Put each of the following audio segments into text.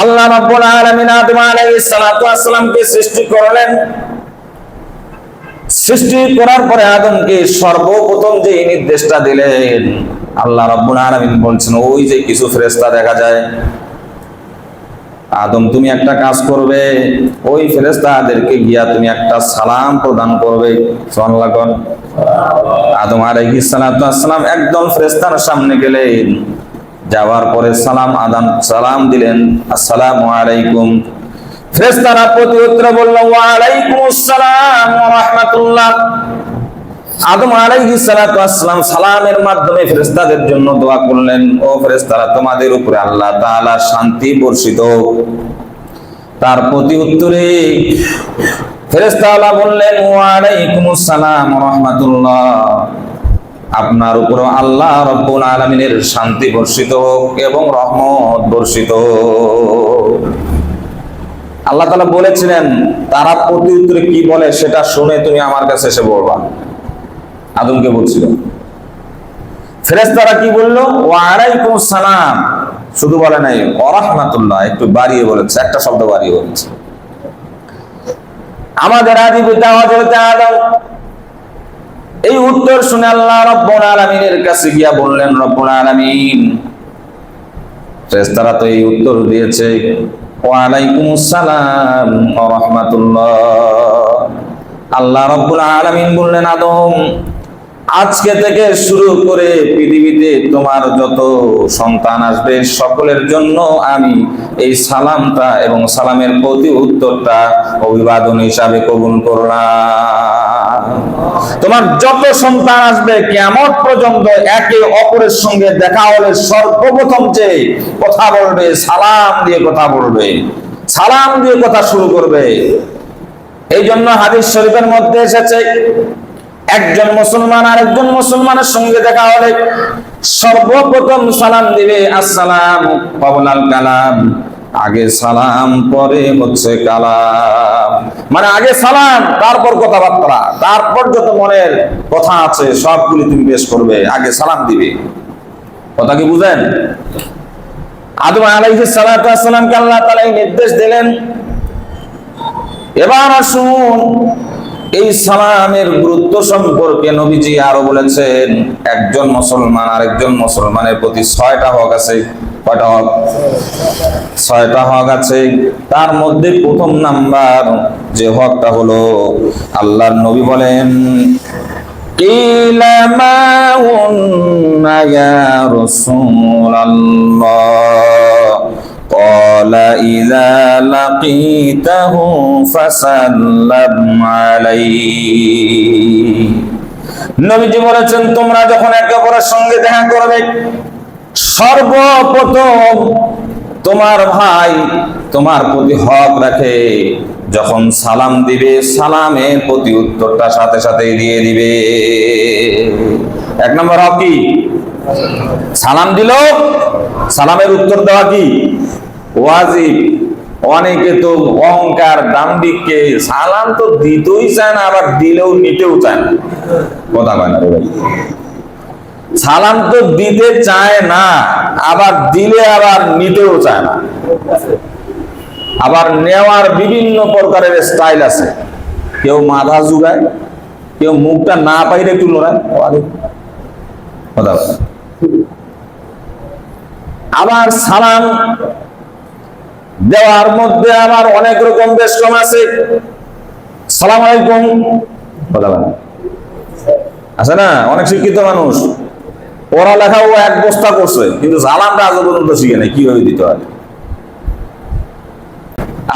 আল্লাহ রাব্বুল আলামিন আদম আলাইহিস সালাতু আসসালামকে সৃষ্টি করলেন। সৃষ্টি করার পরে আদমকে সর্বপ্রথম যে নির্দেশটা দিলেন, আল্লাহ রাব্বুল আলামিন বলছেন, ওই যে কিছু ফেরেশতা দেখা যায়। আদম, তুমি একটা কাজ করবে, ওই ফেরেশতাদেরকে গিয়া তুমি একটা সালাম প্রদান করবে। সুবহানাল্লাহ আদম আলাইহিস সালাতু একদম ফেরেশতার সামনে গেলেন। যাওয়ার পরে সালাম আদান, সালাম দিলেন, আসসালাম আলাইকুম। ফেরেশতারা প্রতি উত্তর বলল ওয়া আলাইকুম আসসালাম ওয়া রাহমাতুল্লাহ। আদম আলাইহিস সালাতু আসসালাম সালামের মাধ্যমে ফেরেশতাদের জন্য দোয়া করলেন, ও ফেরেশতারা, তোমাদের উপরে আল্লাহ তাআলা শান্তি বর্ষিত। তার প্রতি উত্তরে ফেরেশতাওয়ালা বললেন ওয়া আলাইকুমুস সালাম ওয়া রাহমাতুল্লাহ। আপনার উপর আল্লাহ রব্বুল আলমিনের শান্তি বর্ষিত হোক এবং রহমত বর্ষিত আল্লাহ তালা বলেছিলেন, তারা প্রতি কি বলে সেটা শুনে তুমি আমার কাছে এসে বলবা। আদমকে বলছিল। ফেরেস্তারা কি বলল? ও আলাইকুম সালাম। শুধু বলে নাই অরহমাতুল্লাহ একটু বাড়িয়ে বলেছে, একটা শব্দ বাড়িয়ে বলেছে। আমাদের আদি পিতা হযরত আদম এই উত্তর শুনে আল্লাহ রব্বুল আলামিনের কাছে গিয়া বললেন, রব্বুল আলামিন। ফেরেশতারা তো এই উত্তর দিয়েছে, ওয়া আলাইকুমুস সালাম ওয়া রাহমাতুল্লাহ। আল্লাহ রব্বুল আলামিন বললেন, আদম, আজকে থেকে শুরু করে পৃথিবীতে তোমার যত সন্তান আসবে, সকলের জন্য আমি এই সালামটা এবং সালামের প্রতি উত্তরটা অভিবাদন হিসাবে কবুল করলাম। তোমার যত সন্তান আসবে কেমন পর্যন্ত একে অপরের সঙ্গে দেখা হলে সর্বপ্রথম যে কথা বলবে, সালাম দিয়ে কথা বলবে। সালাম দিয়ে কথা শুরু করবে। এই জন্য হাদিস শরীফের মধ্যে এসেছে, একজন মুসলমান আর একজন মুসলমানের সঙ্গে দেখা হলে সর্বপ্রথম সালাম দিবে, আসসালাম কবলাল কালাম। আগে সালাম, পরে হচ্ছে কালাম। মানে আগে সালাম, তারপর কথাবার্তা। তারপর যত মনের কথা আছে, সবগুলি তুমি পেশ করবে, আগে সালাম দিবে। কথা কি বুঝেন? আদম আলাইহিস সালাতু আসসালামকে আল্লাহ তাআলা নির্দেশ দিলেন, এবার আসুন এই সালামের গুরুত্ব সম্পর্কে নবীজি আরও বলেছেন, একজন মুসলমান আরেকজন মুসলমানের প্রতি ছয়টা হক আছে। কয়টা হক ছয়টা হক আছে তার মধ্যে প্রথম নাম্বার যে হকটা হলো আল্লাহর নবী বলেন قيل ما هن يا رسول الله قال إذا لقيته فسلم عليه নবীজি বলেছেন তোমরা যখন একে অপরের সঙ্গে দেখা করবে সর্বপ্রথম তোমার ভাই তোমার প্রতি হক রাখে। যখন সালাম দিবে, সালামের প্রতি উত্তরটা সাথে সাথে দিয়ে দিবে। এক নম্বর হক কি? সালাম দিল। সালামের উত্তর দেওয়া কি? ওয়াজিব। অনেকে তো অহংকার, দাম্ভিককে সালাম তো দিতেই চায় না, আবার দিলেও নিতেও চায় না। কথা কয় না রে ভাই। সালাম তো দিতে চায় না, আবার দিলে আবার নিতেও চায় না। আবার নেওয়ার বিভিন্ন প্রকারের স্টাইল আছে। কেউ মাথা জুগায় কেউ মুখটা না পাইলে একটু লড়ায় আবার সালাম দেওয়ার মধ্যে আবার অনেক রকম বেশ কম আছে। সালাম আলাইকুম। আছে না? অনেক শিক্ষিত মানুষ। পড়ালেখাও এক বস্তা করছে, কিন্তু সালামটা আজ পর্যন্ত শিখে নাই, কীভাবে দিতে হয়?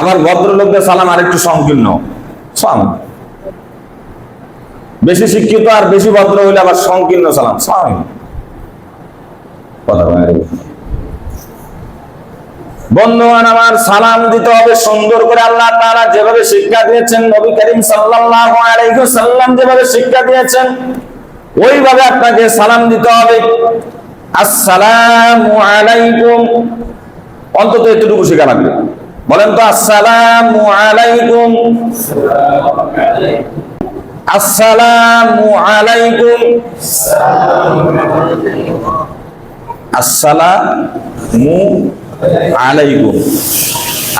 আবার ভদ্রলোকদের সালাম আরেকটু সংকীর্ণ। বেশি শিক্ষিত আর বেশি ভদ্র হইলে আবার সংকীর্ণ সালাম। সালাম। বলে। আমার সালাম দিতে হবে সুন্দর করে আল্লাহ তাআলা যেভাবে শিক্ষা দিয়েছেন, নবী করিম সাল্লাম যেভাবে শিক্ষা দিয়েছেন ওইভাবে আপনাকে সালাম দিতে হবে। আসসালামু অন্তত এতটুকু শেখা লাগবে। বলেন তো, আসসালামু আলাইকুম। আসসালামু আলাইকুম।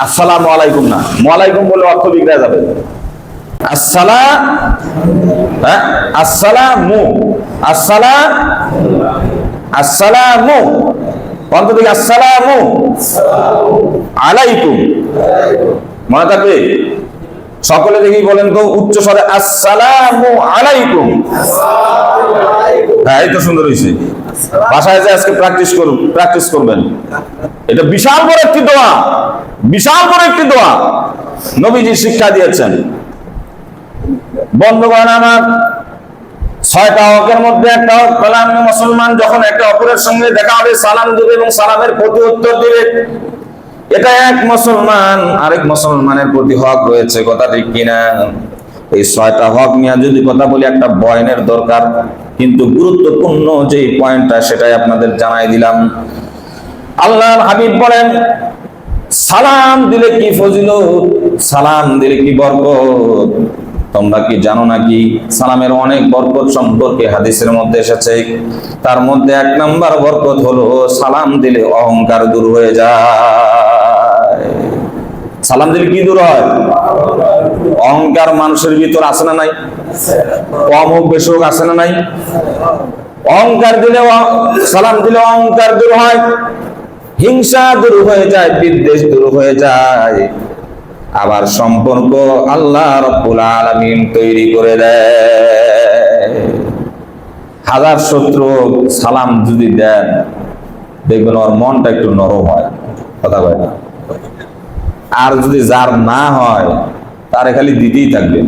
আসসালামু আলাইকুম। না। ওয়ালাইকুম বলে অর্থ বিগড়ে যাবে। হ্যাঁ? থেকে আলাইকুম। মনে থাকবে? সকলে দেখি বলেন তো, উচ্চ স্বরে আসসালামু আলাইকুম। হ্যাঁ এই তো সুন্দর হয়েছে বাসায় যে আজকে প্র্যাকটিস করুন প্র্যাকটিস করবেন। এটা বিশাল বড় একটি দোয়া। বিশাল বড় একটি দোয়া। নবীজি শিক্ষা দিয়েছেন। বন্ধুগণ আমার, ছয়টা হকের মধ্যে একটা হক, কালাম মুসলমান যখন একটা অপরের সঙ্গে দেখা হবে, সালাম দিবে এবং সালামের প্রতি উত্তর দিবে, এটা এক মুসলমান, আরেক মুসলমানের প্রতি হক রয়েছে, কথা ঠিক কিনা? এই ছয়টা হক নিয়ে যদি কথা বলি, একটা বয়নের দরকার, কিন্তু গুরুত্বপূর্ণ যে পয়েন্টটা, সেটাই আপনাদের জানাই দিলাম। আল্লাহর হাবিব বলেন, সালাম দিলে কি ফজিল সালাম দিলে কি বরকত? তোমরা কি জানো নাকি সালামের অনেক বরকত সম্পর্কে হাদিসের মধ্যে এসেছে? তার মধ্যে এক নাম্বার বরকত হলো সালাম দিলে অহংকার দূর হয়ে যায়। সালাম দিলে কি দূর হয়? অহংকার মানুষের ভিতর আসে না নাই? কম হোক, বেশি হোক আছে না নাই? অহংকার দিলে সালাম দিলে অহংকার দূর হয়। হিংসা দূর হয়ে যায়, বিদ্বেষ দূর হয়ে যায়। আবার সম্পর্ক আল্লাহ রব্বুল আলামিন তৈরি করে দেয়। হাজার শত্রু সালাম যদি দেন, দেখবেন ওর মনটা একটু নরম হয়। কথা কয় না? আর যদি যার না হয়, তারে খালি দিতেই থাকবে।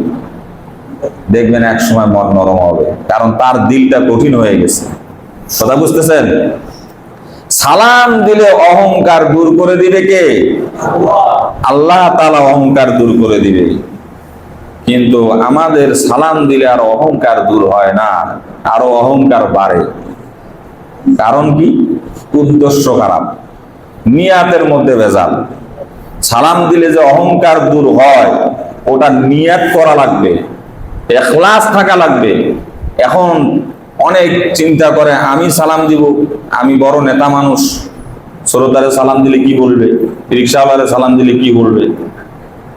দেখবেন এক সময় মন নরম হবে, কারণ তার দিলটা কঠিন হয়ে গেছে। কথা বুঝতেছেন? সালাম দিলে অহংকার দূর করে দিবে কে? আল্লাহ তালা অহংকার দূর করে দিবে। কিন্তু আমাদের সালাম দিলে আর অহংকার দূর হয় না, আরও অহংকার বাড়ে। কারণ কি? উদ্দেশ্য খারাপ, নিয়াতের মধ্যে ভেজাল। সালাম দিলে যে অহংকার দূর হয়, ওটা নিয়াত করা লাগবে, এখলাস থাকা লাগবে। এখন অনেক চিন্তা করে, আমি সালাম দিব, আমি বড় নেতা মানুষ শ্রোতারে সালাম দিলে কি বলবে? রিক্সাওয়ালারে সালাম দিলে কি বলবে?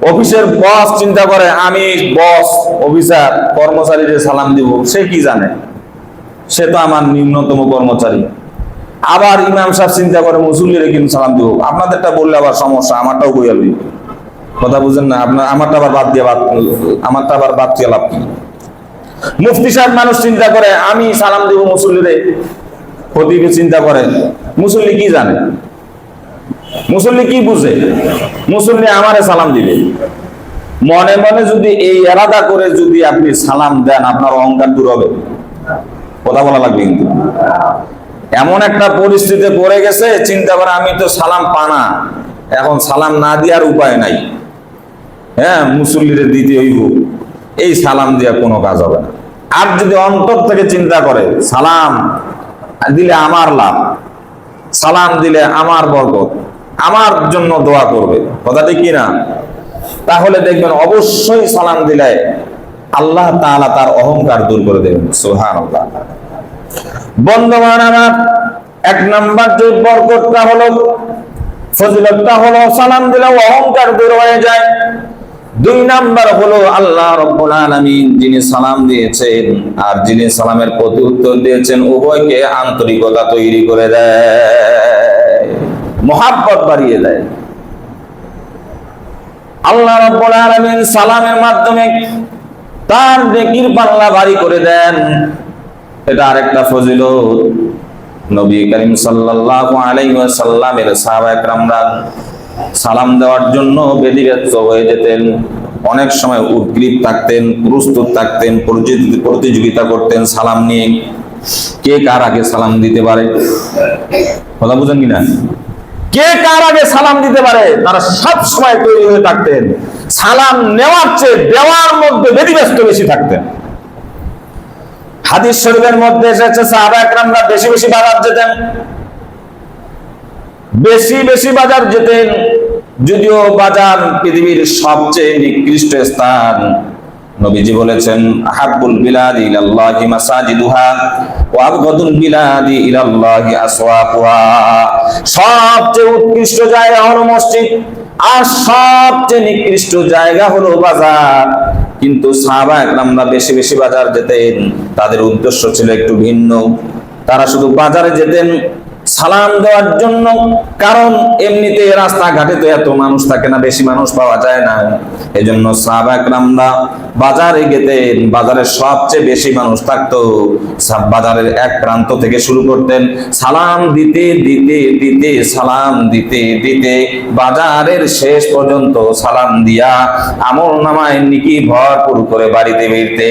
অফিসের বস চিন্তা করে, আমি বস অফিসার কর্মচারীদের সালাম দিব। সে কি জানে? সে তো আমার নিম্নতম কর্মচারী। আবার ইমাম সাহেব চিন্তা করে মুসল্লিরে কিন্তু সালাম দিব। আপনাদেরটা বললে আবার সমস্যা, আমারটাও বইয়া লই। কথা বুঝেন না? আপনার, আমারটা আবার বাদ দিয়ে বাদ, আমারটা আবার বাদ দিয়ে লাভ কি? মুফতি সাহেব মানুষ চিন্তা করে, আমি সালাম দিব মুসল্লিরে খতিবে চিন্তা করে, মুসল্লি কি জানে? মুসল্লি কি বুঝে? মুসল্লি আমারে সালাম দিবে। মনে মনে যদি এই এরাদা করে যদি আপনি সালাম দেন, আপনার অহংকার দূর হবে। কথা বলা লাগবে কিন্তু। এমন একটা পরিস্থিতিতে পড়ে গেছে, চিন্তা করে আমি তো সালাম পানা এখন সালাম না দেওয়ার উপায় নাই। হ্যাঁ মুসল্লিরে দিতে হইব এই সালাম দেওয়া কোনো কাজ হবে না। আর যদি অন্তর থেকে চিন্তা করে, সালাম দিলে আমার লাভ। সালাম দিলে আমার বরকত। আমার জন্য দোয়া করবে। কথাটি কি না? তাহলে দেখবেন অবশ্যই সালাম দিলে আল্লাহ তাআলা তার অহংকার দূর করে দেবেন। সুবহানাল্লাহ। বন্ধুগণ, আমার এক নাম্বার যে বরকতটা হলো, ফজিলতটা হলো সালাম দিলে অহংকার দূর হয়ে যায়। দুই নাম্বার হলো আল্লাহ রব্বুল আলামিন যিনি সালাম দিয়েছেন, আর যিনি সালামের প্রতি উত্তর দিয়েছেন, উভয়কে আন্তরিকতা তৈরি করে দেয়, মহাব্বত বাড়িয়ে দেয়। আল্লাহ রব্বুল আলামিন সালামের মাধ্যমে তার নেকির পাল্লা ভারী করে দেন, এটা আরেকটা ফজিলত। নবী করিম সাল্লাল্লাহু আলাইহি ওয়াসাল্লামের সাহাবা একরামরা সালাম দেওয়ার জন্য বেদিব্যস্ত হয়ে যেতেন। অনেক সময় উদ্গ্রীব থাকতেন, প্রস্তুত থাকতেন প্রতিযোগিতা করতেন সালাম নিয়ে। কে কার আগে সালাম দিতে পারে? কথা বুঝেন কিনা? কে কার আগে সালাম দিতে পারে? তারা সব সময় তৈরি হয়ে থাকতেন। সালাম নেওয়ার চেয়ে দেওয়ার মধ্যে বেদিব্যস্ত বেশি থাকতেন। হাদিস শরীফের মধ্যে এসেছে, সাহাবা একরামরা বেশি বেশি বাজার যেতেন। বেশি বেশি বাজার যেতেন, যদিও বাজার পৃথিবীর সবচেয়ে নিকৃষ্ট স্থান। নবীজি বলেছেন হাব্বুল বিলাদ ইলাল্লাহি মাসাজিদুহা ওয়াবগাদুল বিলাদি ইলাল্লাহি আসওয়াকুহা সবচেয়ে উৎকৃষ্ট জায়গা হলো মসজিদ, আর সবচেয়ে নিকৃষ্ট জায়গা হলো বাজার। কিন্তু সাহাবা একরামরা বেশি বেশি বাজার যেতেন, তাদের উদ্দেশ্য ছিল একটু ভিন্ন। তারা শুধু বাজারে যেতেন সালাম দেওয়ার জন্য, কারণ এমনিতে রাস্তাঘাটে তো এত মানুষ থাকে না, বেশি মানুষ পাওয়া যায় না। এজন্য সাহাবা একরামরা বাজারে গেতেন বাজারে সবচেয়ে বেশি মানুষ থাকতো বাজারের এক প্রান্ত থেকে শুরু করতেন, সালাম দিতে দিতে দিতে, সালাম দিতে দিতে বাজারের শেষ পর্যন্ত সালাম দিয়া আমল নামায় নিকি ভরপুর করে বাড়িতে ফিরতে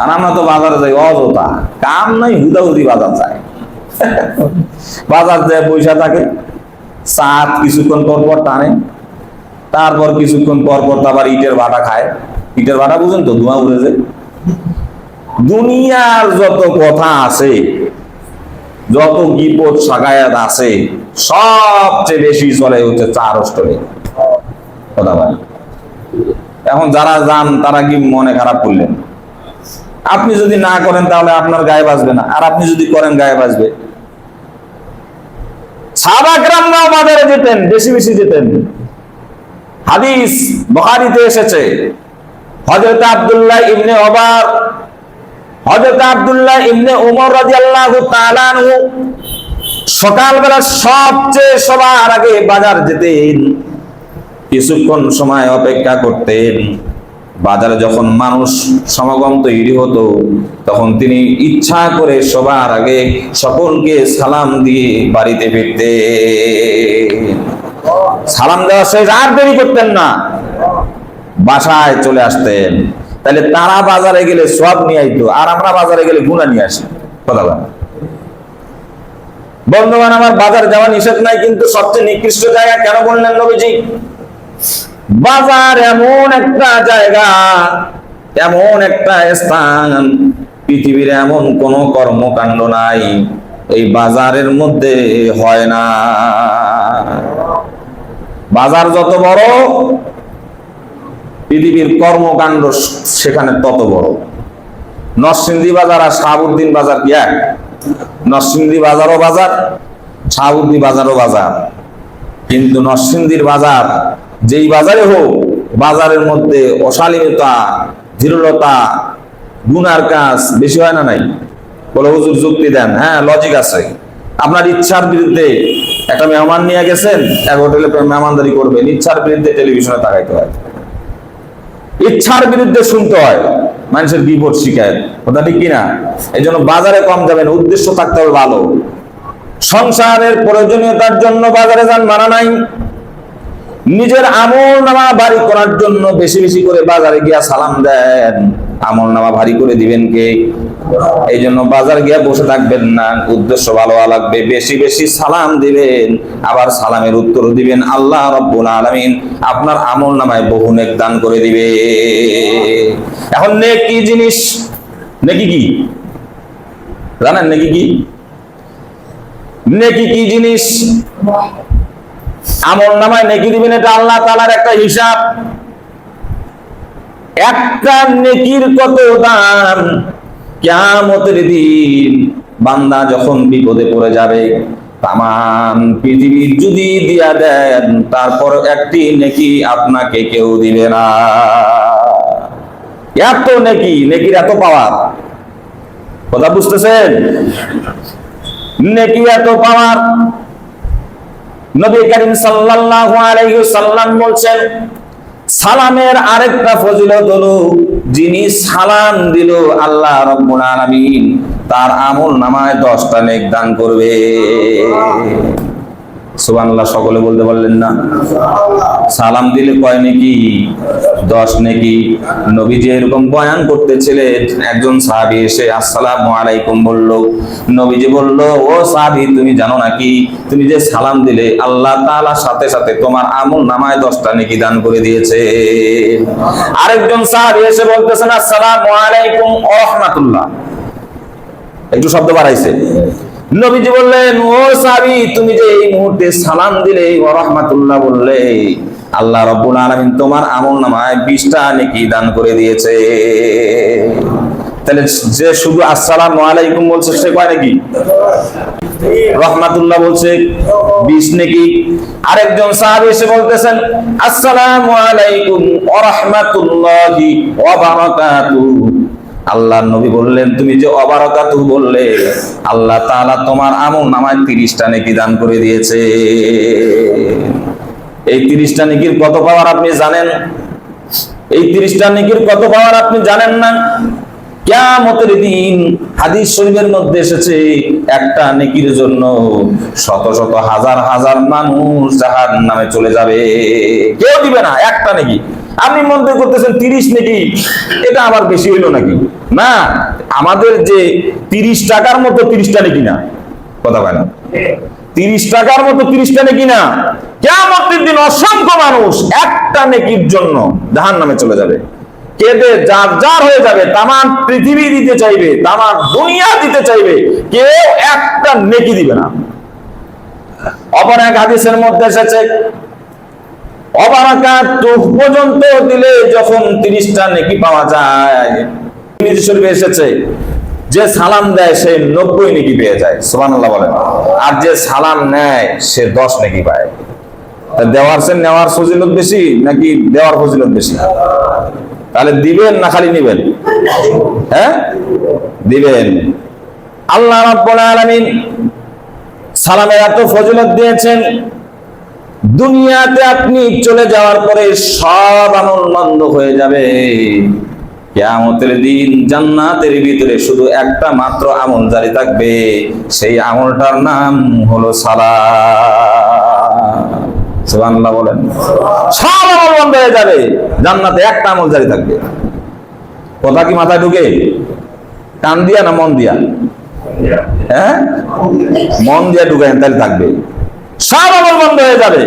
আর আমরা তো বাজারে যাই অযথা। কাম নাই, হুদাহুদি বাজার যায়। বাজার যায়, পয়সা থাকে। সাত কিছুক্ষণ পর পর টানে। তারপর কিছুক্ষণ পর পর আবার ইটের ভাটা খায়। ইটের ভাটা বুঝেন তো, ধোঁয়া উড়েছে দুনিয়ার যত কথা আছে, যত গিপদ সাগায়াত আছে, সবচেয়ে বেশি চলে হচ্ছে চার অষ্টমী। কথা বলে এখন যারা যান, তারা কি মনে খারাপ করলেন? আপনি যদি না করেন তাহলে আপনার গায়ে বাজবে না। আর আপনি যদি করেন, গায়ে বাজবে। সাহাবাকরামরাও বাজারে যেতেন, বেশি বেশি যেতেন। হাদিস বখারিতে এসেছে, হযরত আব্দুল্লাহ ইবনে ওমর, হযরত আব্দুল্লাহ ইবনে ওমর রাদিয়াল্লাহু তাআলা সকালবেলা সবচেয়ে সবার আগে বাজার যেতেন, কিছুক্ষণ সময় অপেক্ষা করতেন। বাজারে যখন মানুষ সমাগম তৈরি হতো, তখন তিনি ইচ্ছা করে সবার আগে সকলকে সালাম দিয়ে বাড়িতে ফিরতে সালাম দেওয়া শেষ, আর দেরি করতেন না। বাসায় চলে আসতেন। তাহলে তারা বাজারে গেলে সব নিয়ে আইতো, আর আমরা বাজারে গেলে গুণা নিয়ে আসি। কথা বলেন। বন্ধুবান আমার বাজার যাওয়া নিষেধ নাই, কিন্তু সবচেয়ে নিকৃষ্ট জায়গা কেন বললেন নবীজি? বাজার এমন একটা জায়গা, এমন একটা স্থান, পৃথিবীর এমন কোন কর্মকাণ্ড নাই, এই বাজারের মধ্যে হয় না। বাজার যত বড়, পৃথিবীর কর্মকাণ্ড সেখানে তত বড়। নরসিংদী বাজার আর শাহাবুদ্দিন বাজার কি এক? নরসিংদী বাজারও বাজার, শাহাবুদ্দিন বাজারও বাজার। কিন্তু নরসিংদীর বাজার যেই বাজারে হোক, বাজারের মধ্যে অশালীনতা, ধীরলতা, গুনার কাজ বেশি হয় না নাই? বলে, হুজুর, যুক্তি দেন। হ্যাঁ লজিক আছে। আপনার ইচ্ছার বিরুদ্ধে একটা মেহমান নিয়ে গেছেন, এক হোটেলে মেহমানদারি করবেন, ইচ্ছার বিরুদ্ধে টেলিভিশনে তাকাইতে হয়। ইচ্ছার বিরুদ্ধে শুনতে হয়, মানুষের বিপদ শিকায়ত কথা ঠিক কিনা? এই জন্য বাজারে কম যাবেন, উদ্দেশ্য থাকতে হবে ভালো। সংসারের প্রয়োজনীয়তার জন্য বাজারে যান, মানা নাই। নিজের আমল নামা ভারী করার জন্য বেশি বেশি করে বাজারে গিয়া সালাম দেন। আমল নামা ভারী করে দিবেন কে? এই জন্য বাজার গিয়া বসে থাকবেন না। উদ্দেশ্য ভালো লাগবে। বেশি বেশি সালাম দিবেন। আবার সালামের উত্তর দিবেন। আল্লাহ রব্বুল আলামিন আপনার আমল নামায় বহু নেক দান করে দিবে। এখন নেক কি জিনিস? নেকি কি? জানেন নেকি কি? নেকি কি জিনিস? আমল নামায় নেকি দিবেন, এটা আল্লাহ তালার একটা হিসাব। একটা নেকির কত দাম কেয়ামতের দিন বান্দা যখন বিপদে পড়ে যাবে তামান পৃথিবী যদি দিয়া দেন, তারপর একটি নেকি আপনাকে কেউ দিবে না। এত নেকি, নেকির এত পাওয়ার। কথা বুঝতেছেন? নেকি এত পাওয়ার। নবী করিম সাল্লাল্লাহু আলাইহি সাল্লাম বলছেন, সালামের আরেকটা ফজিলত হলো যিনি সালাম দিল আল্লাহ রাব্বুল আলামিন, তার আমল নামায় দশটা নেক দান করবে। সুবহানাল্লাহ, সকলে বলতে পারলেন না। সালাম দিলে কয় নাকি? দশ নাকি? নবীজি এরকম বয়ান করতেছিলেন। একজন সাহাবী এসে, আসসালামু আলাইকুম বলল। নবীজি বলল, ও সাহাবী, তুমি জানো নাকি? তুমি যে সালাম দিলে, আল্লাহ তাআলার সাথে সাথে তোমার আমল নামায় দশটা নেকি দান করে দিয়েছে। আরেকজন সাহাবী এসে বলতেছেন, আসসালামু আলাইকুম রাহমাতুল্লাহ। একটু শব্দ বাড়াইছে। নবীজি বললেন, ও সাবি তুমি যে এই মুহূর্তে সালাম দিলে ও রহমাতুল্লাহ বললে, আল্লাহ রব্বুল আলামিন তোমার আমল নামায় বিশটা নেকি দান করে দিয়েছে। তাহলে যে শুধু আসসালামু আলাইকুম বলছে, সে কয় নাকি? রহমাতুল্লাহ বলছে, বিশ নাকি। আরেকজন সাহাবী এসে বলতেছেন, আসসালামু আলাইকুম ওয়া রাহমাতুল্লাহি ওয়া বারাকাতুহু। আল্লাহ নবী বললেন, তুমি যে অবারকাতু বললে, আল্লাহ তাআলা তোমার আমল নামায় 30টা নেকি দান করে দিয়েছে। এই 30টা নেকির কত পাওয়ার আপনি জানেন? এই 30টা নেকির কত পাওয়ার আপনি জানেন না? কিয়ামতের দিন হাদিস শরীফের মধ্যে এসেছে, একটা নেকির জন্য শত শত হাজার হাজার মানুষ জাহান নামে চলে যাবে। কেউ দিবে না, একটা নেকি। আপনি মনে করতেছেন তিরিশ নাকি এটা আবার বেশি হইল নাকি? না, আমাদের যে তিরিশ টাকার মতো তিরিশটা নাকি না কথা বলেন তিরিশ টাকার মতো তিরিশটা নাকি না কেমন দিন অসংখ্য মানুষ একটা নেকির জন্য জাহান নামে চলে যাবে। কেঁদে যার যার হয়ে যাবে, তামাম পৃথিবী দিতে চাইবে, তামাম দুনিয়া দিতে চাইবে, কেউ একটা নেকি দিবে না। অপর এক হাদিসের মধ্যে এসেছে অবারাকাত তুফ পর্যন্ত দিলে যখন তিরিশটা নেকি পাওয়া যায়। শরীফে এসেছে, যে সালাম দেয় সে নব্বই নেকি পেয়ে যায়, সুবহানাল্লাহ বলেন। আর যে সালাম নেয়, সে দশ নেকি পায়। দেওয়ার সে নেওয়ার ফজিলত বেশি নাকি দেওয়ার ফজিলত বেশি? তাহলে দিবেন না খালি নিবেন? হ্যাঁ? দিবেন। আল্লাহ রাব্বুল আলামিন সালামের এত ফজিলত দিয়েছেন দুনিয়াতে আপনি চলে যাওয়ার পরে সব আমল বন্ধ হয়ে যাবে। কেয়ামতের দিন জান্নাতের ভিতরে শুধু একটা মাত্র আমল জারি থাকবে। সেই আমলটার নাম হলো সালাম সুবহানাল্লাহ বলেন। সব আমল বন্ধ হয়ে যাবে। জান্নাতে একটা আমল জারি থাকবে। কথা কি মাথায় ঢুকে? কান দিয়া না মন দিয়া? হ্যাঁ? মন দিয়া ঢুকেন তাহলে থাকবে। সব আমল বন্ধ হয়ে যাবে।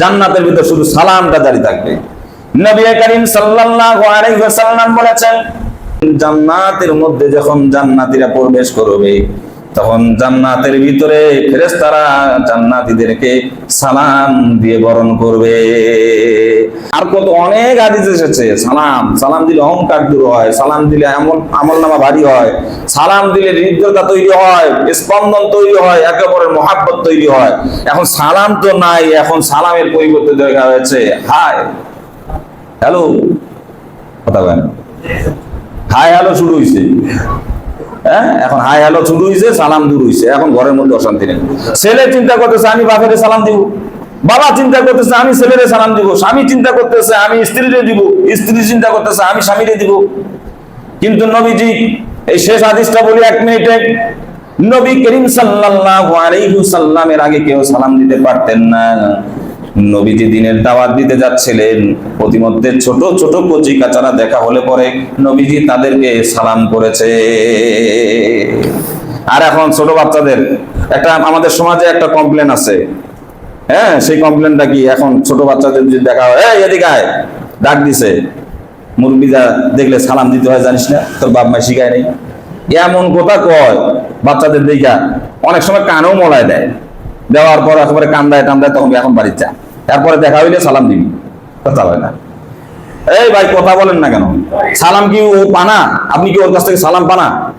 জান্নাতের ভিতরে শুধু সালামটা দাঁড়িয়ে থাকবে। নবী করিম সাল্লাল্লাহু আলাইহি ওয়াসাল্লাম বলেছেন, জান্নাতের মধ্যে যখন জান্নাতীরা প্রবেশ করবে তখন জান্নাতের ভিতরে ফেরেশতারা জান্নাতীদেরকে সালাম দিয়ে বরণ করবে। আর কত অনেক হাদিস এসেছে, সালাম সালাম দিলে অহংকার দূর হয়, সালাম দিলে আমল আমল নামা ভারী হয়, সালাম দিলে হৃদ্যতা তৈরি হয়, স্পন্দন তৈরি হয়, একে অপরের মহাব্বত তৈরি হয়। এখন সালাম তো নাই, এখন সালামের পরিবর্তে দেখা হয়েছে। হাই, হ্যালো, কথা বলেন হাই, হ্যালো, শুরু হয়েছে হ্যাঁ? এখন হাই হ্যালো শুরু হয়েছে সালাম দূর হয়েছে এখন ঘরের মধ্যে অশান্তি নেই। ছেলে চিন্তা করতেছে, আমি বাপের সালাম দিব। বাবা চিন্তা করতেছে, আমি ছেলেরে সালাম দিব। স্বামী চিন্তা করতেছে, আমি স্ত্রীরে দিব। স্ত্রী চিন্তা করতেছে, আমি স্বামীরে দিব। কিন্তু নবীজি, এই শেষ হাদিসটা বলি এক মিনিটে। নবী করিম সাল্লাল্লাহু আলাইহি সাল্লামের আগে কেউ সালাম দিতে পারতেন না। নবীজি দিনের দাওয়াত দিতে যাচ্ছিলেন। প্রতিমধ্যে ছোট ছোট কচি কাচারা দেখা হলে পরে নবীজি তাদেরকে সালাম করেছে। আর এখন ছোট বাচ্চাদের, একটা আমাদের সমাজে একটা কমপ্লেন আছে। হ্যাঁ সেই কমপ্লেনটা কি? এখন ছোট বাচ্চাদের যদি দেখা হয়, এই, এদিকে ডাক দিছে। মুরব্বীরা দেখলে সালাম দিতে হয়, জানিস না? তোর বাপ মা শিখায় নেই। এমন কথা কয় বাচ্চাদের দেখা। অনেক সময় কানেও মলায় দেয়। দেওয়ার পর একেবারে কান্দায় টান্দায় তখন এখন বাড়ির চা। তারপরে দেখা হইলে সালাম দিবি। কথা হয় না। এই ভাই, কথা বলেন না কেন? সালাম কি ও পানা? আপনি কি ওর কাছ থেকে সালাম পানা?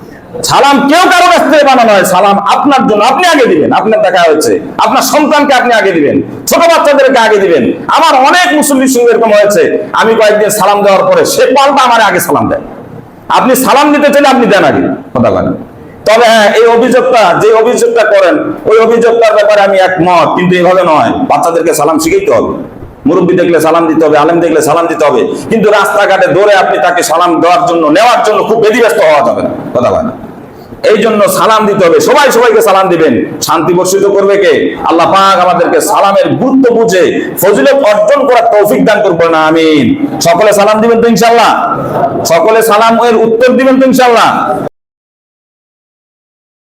সালাম কেউ কারও কাছ থেকে বানানো হয় সালাম আপনার জন্য। আপনি আগে দিবেন। আপনার দেখা হয়েছে। আপনার সন্তানকে আপনি আগে দিবেন। ছোট বাচ্চাদেরকে আগে দিবেন। আমার অনেক মুসল্লির সঙ্গে এরকম হয়েছে। আমি কয়েকদিন সালাম দেওয়ার পরে সে পাল্টা আমার আগে সালাম দেয়। আপনি সালাম দিতে চাইলে আপনি দেন আগে। কথা বলেন। তবে হ্যাঁ এই অভিযোগটা, যে অভিযোগটা করেন, ওই অভিযোগটার ব্যাপারে আমি একমত, কিন্তু এভাবে নয়। বাচ্চাদেরকে সালাম শিখাইতে হবে। মুরব্বী দেখলে সালাম দিতে হবে, আলেম দেখলে সালাম দিতে হবে। কিন্তু রাস্তাঘাটে দৌড়ে আপনি তাকে সালাম দেওয়ার জন্য, নেওয়ার জন্য খুব বেদিব্যস্ত হওয়া যাবে না, কথা বলেন। এই জন্য সালাম দিতে হবে, সবাই সবাইকে সালাম দিবেন। শান্তি বর্ষিত করবে কে? আল্লাহ পাক আমাদেরকে সালামের গুরুত্ব বুঝে, ফজিলত অর্জন করার তৌফিক দান করব না আমিন। সকলে সালাম দিবেন তো ইনশাল্লাহ সকলে সালাম এর উত্তর দিবেন তো ইনশাল্লাহ